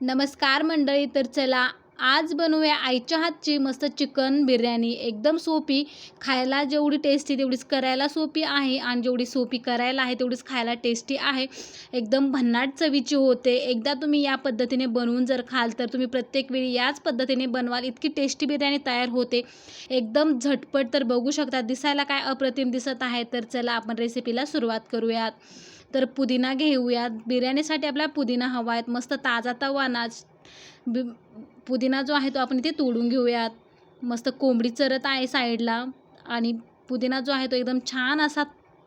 नमस्कार मंडळी तर चला आज बनवूया आईच्या हातची मस्त चिकन बिर्याणी. एकदम सोपी खायला जेवढी टेस्टी तेवढीच करायला सोपी आहे आणि जेवढी सोपी करायला आहे तेवढीच खायला टेस्टी आहे. एकदम भन्नाट चवीची होते. एकदा तुम्ही या पद्धतीने बनवून जर खाल तर तुम्ही प्रत्येक वेळी याच पद्धतीने बनवाल. इतकी टेस्टी बिर्याणी तयार होते. एकदम झटपट तर बघू शकता. दिसायला काय अप्रतिम दिसत आहे? तर चला आपण रेसिपीला सुरुवात करूयात. तर पुदिना घेऊयात. बिर्याणीसाठी आपल्याला पुदिना हवा आहेत. मस्त ताजा तवा नाच बि पुदिना जो आहे तो आपण इथे तोडून घेऊयात. मस्त कोंबडी चरत आहे साईडला. आणि पुदिना जो आहे तो एकदम छान असा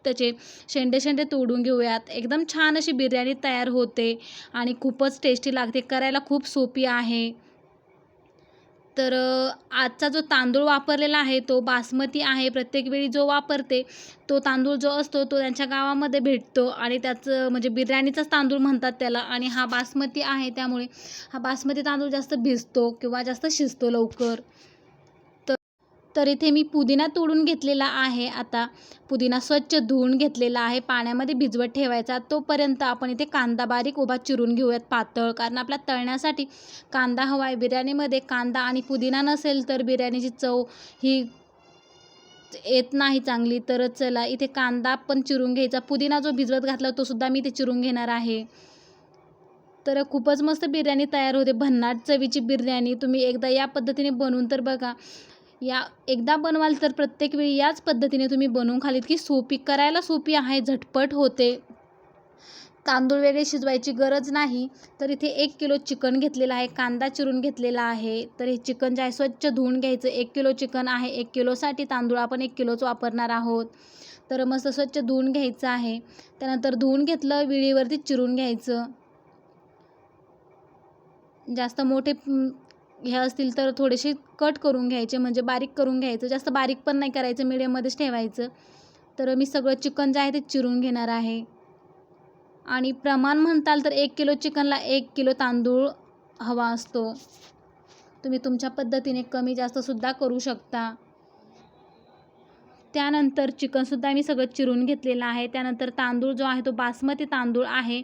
त्याचे शेंडे शेंडे तोडून घेऊयात. एकदम छान अशी बिर्याणी तयार होते. आणि खूपच टेस्टी लागते. करायला खूप सोपी आहे. तर आजचा जो तांदूळ वापरलेला आहे तो बासमती आहे. प्रत्येक वेळी जो वापरते तो तांदूळ जो असतो तो त्यांच्या गावामध्ये भेटतो आणि त्याचं म्हणजे बिर्याणीचाच तांदूळ म्हणतात त्याला आणि हा बासमती आहे. त्यामुळे हा बासमती तांदूळ जास्त भिजतो किंवा जास्त शिजतो लवकर. तर इथे मी पुदिना तोडून घेतलेला आहे. आता पुदिना स्वच्छ धुवून घेतलेला आहे. पाण्यामध्ये भिजवत ठेवायचा. तोपर्यंत आपण इथे कांदा बारीक उभा चिरून घेऊयात पातळ. कारण आपल्या तळण्यासाठी कांदा हवा आहे बिर्याणीमध्ये कांदा आणि पुदिना नसेल तर बिर्याणीची चव ही येत नाही चांगली. तर चला इथे कांदा पण चिरून घ्यायचा. पुदिना जो भिजवत घातला तो सुद्धा मी इथे चिरून घेणार आहे. तर खूपच मस्त बिर्याणी तयार होते. भन्नाट चवीची बिर्याणी. तुम्ही एकदा या पद्धतीने बनवून तर बघा. या एकदा बनवाल तर प्रत्येक वेळी याच पद्धतीने तुम्ही बनवून खालीत की सोपी करायला सोपी आहे झटपट होते. तांदूळ वेगळे शिजवायची गरज नाही. तर इथे एक किलो चिकन घेतलेलं आहे कांदा चिरून घेतलेला आहे. तर हे चिकन जे आहे स्वच्छ धुवून घ्यायचं. एक किलो चिकन आहे एक किलोसाठी तांदूळ आपण एक किलोच वापरणार आहोत. तर मस्त स्वच्छ धुवून घ्यायचं आहे. त्यानंतर धुवून घेतलं विळीवरती चिरून घ्यायचं. जास्त मोठे हे असतील तर थोडेसे कट करून घ्यायचे म्हणजे बारीक करून घ्यायचं. जास्त बारीक पण नाही करायचं मिडियममध्येच ठेवायचं. तर मी सगळं चिकन जे आहे ते चिरून घेणार आहे. आणि प्रमाण म्हणताल तर एक किलो चिकनला एक किलो तांदूळ हवा असतो. तुम्ही तुमच्या पद्धतीने कमी जास्तसुद्धा करू शकता. त्यानंतर चिकनसुद्धा मी सगळं चिरून घेतलेलं आहे. त्यानंतर तांदूळ जो आहे तो बासमती तांदूळ आहे.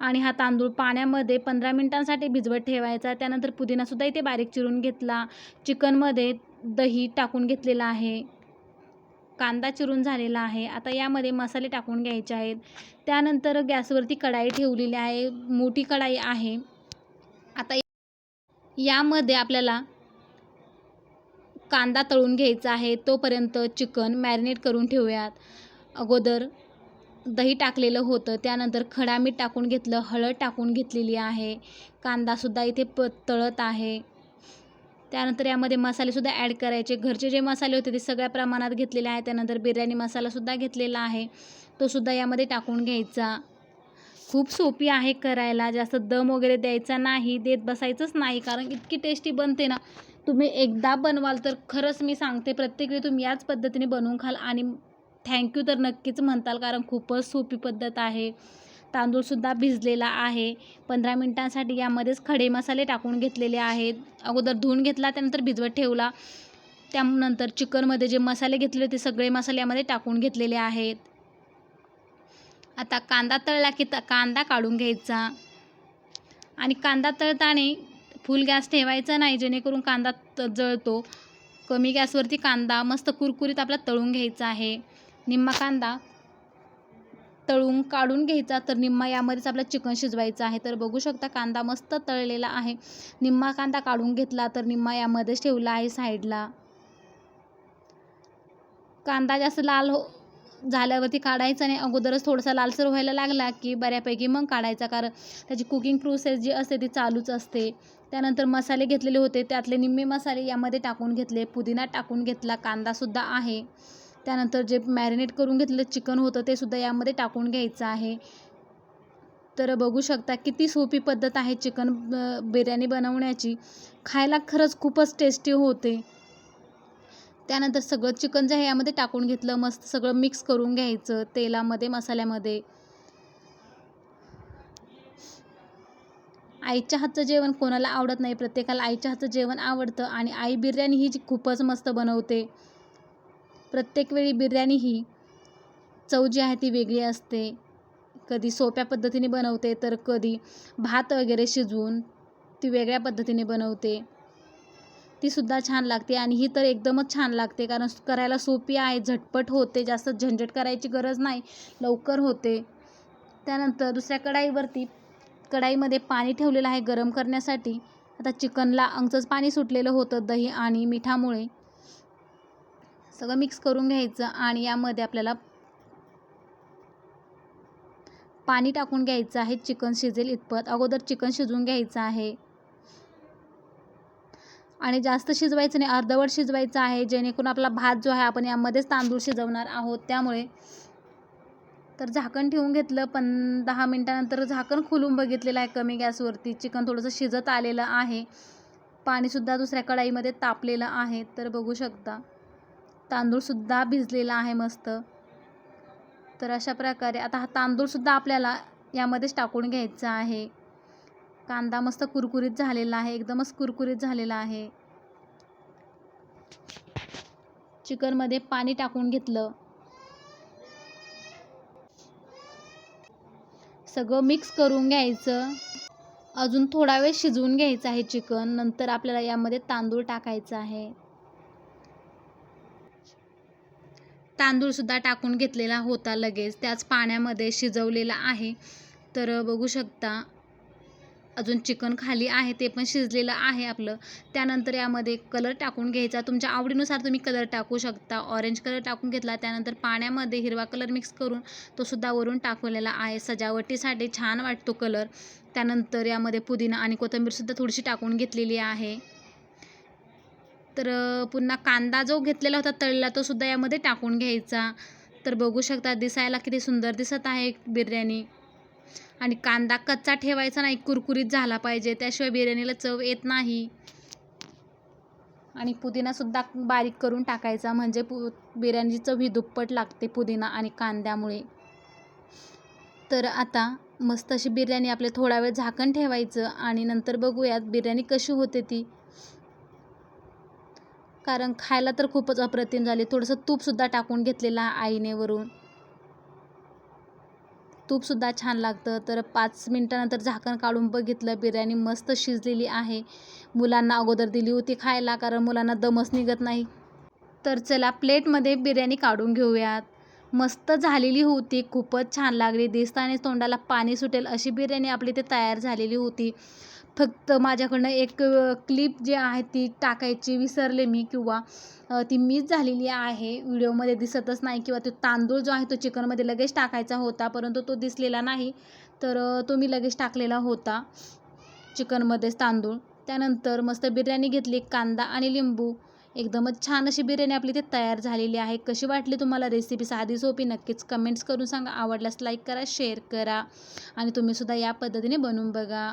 आणि हा तांदूळ पाण्यामध्ये पंधरा मिनटांसाठी भिजवत ठेवायचा. त्यानंतर पुदिनासुद्धा इथे बारीक चिरून घेतला. चिकनमध्ये दही टाकून घेतलेला आहे. कांदा चिरून झालेला आहे. आता यामध्ये मसाले टाकून घ्यायचे आहेत. त्यानंतर गॅसवरती कढाई ठेवलेली आहे. मोठी कढाई आहे. आता यामध्ये आपल्याला कांदा तळून घ्यायचा आहे. तोपर्यंत चिकन मॅरिनेट करून ठेवूयात. अगोदर दही टाकलेलं होतं. त्यानंतर खडा मीठ टाकून घेतलं हळद टाकून घेतलेली आहे. कांदासुद्धा इथे प तळत आहे. त्यानंतर यामध्ये मसालेसुद्धा ॲड करायचे. घरचे जे मसाले होते ते सगळ्या प्रमाणात घेतलेले आहे. त्यानंतर बिर्याणी मसालासुद्धा घेतलेला आहे. तोसुद्धा यामध्ये टाकून घ्यायचा. खूप सोपी आहे करायला. जास्त दम वगैरे द्यायचा नाही. देत बसायचंच नाही. कारण इतकी टेस्टी बनते ना. तुम्ही एकदा बनवाल तर खरंच मी सांगते प्रत्येक वेळी तुम्ही याच पद्धतीने बनवून खाल आणि थँक्यू तर नक्कीच म्हणताल कारण खूपच सोपी पद्धत आहे. तांदूळसुद्धा भिजलेला आहे. पंधरा मिनटांसाठी यामध्येच खडे मसाले टाकून घेतलेले आहेत. अगोदर धुवून घेतला त्यानंतर भिजवत ठेवला. त्यानंतर चिकनमध्ये जे मसाले घेतले ते सगळे मसाले यामध्ये टाकून घेतलेले आहेत. आता कांदा तळला की कांदा काढून घ्यायचा. आणि कांदा तळताना फुल गॅस ठेवायचा नाही जेणेकरून कांदा जळतो. कमी गॅसवरती कांदा मस्त कुरकुरीत आपला तळून घ्यायचा आहे. निम्मा कांदा तळून काढून घ्यायचा. तर निम्मा यामध्येच आपला चिकन शिजवायचं आहे. तर बघू शकता कांदा मस्त तळलेला आहे. निम्मा कांदा काढून घेतला तर निम्मा यामध्येच ठेवला आहे साईडला. कांदा जास्त लाल हो झाल्यावरती काढायचा नाही. अगोदरच थोडासा लालसर व्हायला लागला की बऱ्यापैकी मग काढायचा. कारण त्याची कुकिंग प्रोसेस जी असते ती चालूच असते. त्यानंतर मसाले घेतलेले होते. त्यातले निम्मे मसाले यामध्ये टाकून घेतले. पुदिना टाकून घेतला. कांदासुद्धा आहे. त्यानंतर जे मॅरिनेट करून घेतलेलं चिकन होतं ते सुद्धा यामध्ये टाकून घ्यायचं आहे. तर बघू शकता किती सोपी पद्धत आहे चिकन बिर्याणी बनवण्याची. खायला खरंच खूपच टेस्टी होते. त्यानंतर सगळं चिकन जे आहे यामध्ये टाकून घेतलं मस्त सगळं मिक्स करून घ्यायचं तेलामध्ये मसाल्यामध्ये. आईच्या हातचं जेवण कोणाला आवडत नाही प्रत्येकाला आईच्या हातचं जेवण आवडतं आणि आई बिर्याणी ही जी खूपच मस्त बनवते. प्रत्येक वेळी बिर्याणी ही चव जी आहे ती वेगळी असते. कधी सोप्या पद्धतीने बनवते तर कधी भात वगैरे शिजवून ती वेगळ्या पद्धतीने बनवते. तीसुद्धा छान लागते आणि ही तर एकदमच छान लागते कारण करायला सोपी आहे झटपट होते जास्त झंझट करायची गरज नाही लवकर होते. त्यानंतर दुसऱ्या कढाईवरती कढाईमध्ये पाणी ठेवलेलं आहे गरम करण्यासाठी. आता चिकनला अंगचंच पाणी सुटलेलं होतं दही आणि मिठामुळे. सगळं मिक्स करून घ्यायचं आणि यामध्ये आपल्याला पाणी टाकून घ्यायचं आहे चिकन शिजेल इतपत. अगोदर चिकन शिजवून घ्यायचं आहे. आणि जास्त शिजवायचं नाही अर्धवट शिजवायचं आहे जेणेकरून आपला भात जो आहे आपण यामध्येच तांदूळ शिजवणार आहोत. त्यामुळे तर झाकण ठेवून घेतलं पण दहा मिनटानंतर झाकण खोलून बघितलेलं आहे कमी गॅसवरती. चिकन थोडंसं शिजत आलेलं आहे. पाणीसुद्धा दुसऱ्या कढाईमध्ये तापलेलं आहे तर बघू शकता. तांदूळसुद्धा भिजलेला आहे मस्त. तर अशा प्रकारे आता हा तांदूळसुद्धा आपल्याला यामध्येच टाकून घ्यायचा आहे. कांदा मस्त कुरकुरीत झालेला आहे एकदमच कुरकुरीत झालेला आहे. चिकनमध्ये पाणी टाकून घेतलं. सगळं मिक्स करून घ्यायचं. अजून थोडा वेळ शिजवून घ्यायचं आहे चिकन नंतर आपल्याला यामध्ये तांदूळ टाकायचं आहे. तांदूळसुद्धा टाकून घेतलेला होता लगेच. त्याच पाण्यामध्ये शिजवलेला आहे. तर बघू शकता अजून चिकन खाली आहे ते पण शिजलेलं आहे आपलं. त्यानंतर यामध्ये कलर टाकून घ्यायचा. तुमच्या आवडीनुसार तुम्ही कलर टाकू शकता. ऑरेंज कलर टाकून घेतला त्यानंतर पाण्यामध्ये हिरवा कलर मिक्स करून तो सुद्धा वरून टाकलेला आहे. सजावटीसाठी छान वाटतो कलर. त्यानंतर यामध्ये पुदिना आणि कोथिंबीरसुद्धा थोडीशी टाकून घेतलेली आहे. तर पुन्हा कांदा जो घेतलेला होता तळला तो सुद्धा यामध्ये टाकून घ्यायचा. तर बघू शकता दिसायला किती सुंदर दिसत आहे बिर्याणी. आणि कांदा कच्चा ठेवायचा नाही कुरकुरीत झाला पाहिजे. त्याशिवाय बिर्याणीला चव येत नाही. आणि पुदिनासुद्धा बारीक करून टाकायचा म्हणजे पु बिर्याणीची चव ही दुप्पट लागते पुदिना आणि कांद्यामुळे. तर आता मस्त अशी बिर्याणी आपले थोडा वेळ झाकण ठेवायचं आणि नंतर बघूयात बिर्याणी कशी होते ती. कारण खायला तर खूपच अप्रतिम झाली. थोडंसं तूपसुद्धा टाकून घेतलेलं आईने वरून. तूपसुद्धा छान लागतं. तर पाच मिनटानंतर झाकण काढून बघितलं बिर्याणी मस्त शिजलेली आहे. मुलांना अगोदर दिली होती खायला कारण मुलांना दमच निघत नाही. तर चला प्लेटमध्ये बिर्याणी काढून घेऊयात. मस्त झालेली होती. खूपच छान लागली. दिसतानेच तोंडाला पाणी सुटेल अशी बिर्याणी आपली ते तयार झालेली होती. फक्त माझ्याकडनं एक क्लिप जी आहे ती टाकायची विसरले मी किंवा ती मिस झालेली आहे. व्हिडिओमध्ये दिसतच नाही किंवा तो तांदूळ जो आहे तो चिकनमध्ये लगेच टाकायचा होता परंतु तो दिसलेला नाही. तर तो मी लगेच टाकलेला होता चिकनमध्येच तांदूळ. त्यानंतर मस्त बिर्याणी घेतली कांदा आणि लिंबू. एकदमच छान अशी बिर्याणी आपली ते तयार झालेली आहे. कशी वाटली तुम्हाला रेसिपी साधी सोपी नक्कीच कमेंट्स करून सांगा. आवडल्यास लाईक करा शेअर करा आणि तुम्हीसुद्धा या पद्धतीने बनवून बघा.